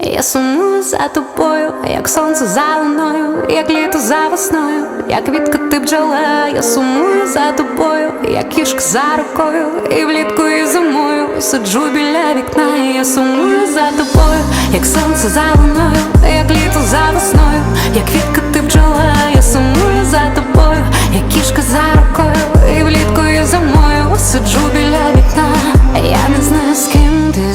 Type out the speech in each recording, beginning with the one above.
Я сумую за тобою, як сонце за луною, як літо за весною, як ти бджола, я сумую за тобою, як кішка за рукою, і влітку, і зимою сиджу біля вікна, і я сумую за тобою, як сонце за луною, як літо за весною, як квітка ти бджола, я сумую за тобою, як кішка за рукою, і влітку, і зимою сиджу біля вікна. Я не знаю, з ким ти ти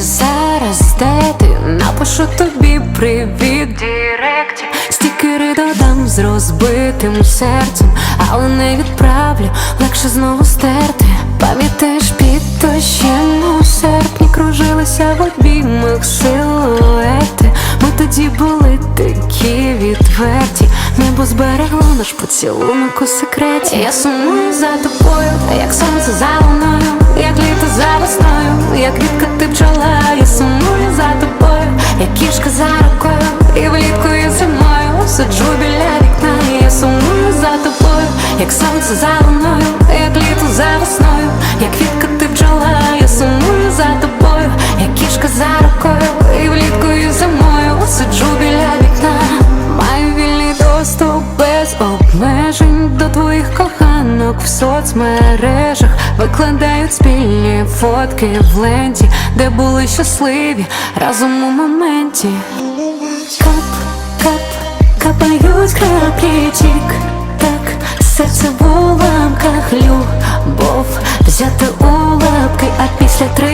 Напишу тобі привіт в директі Стікери додам з розбитим серцем, але не відправлю, легше знову стерти. Пам'ятаєш під дощем у серпні кружилися в обіймах силуети. Ми тоді були такі відверті, небо зберегло наш поцілунок у секреті. Я сумую за тобою, як сонце за луною, як літо за весною, як квітка ти пчола, сиджу біля вікна, і я сумую за тобою, як сонце за луною, як літо за весною, як квітка ти пчола, я сумую за тобою, як кішка за рукою, і влітку, і зимою. Сиджу біля вікна, маю вільний доступ без обмежень до твоїх коханок. В соцмережах викладають спільні фотки в ленті, де були щасливі разом у моменті. Кап, кап, капають краплі так серце в уламках любов взята у а після три.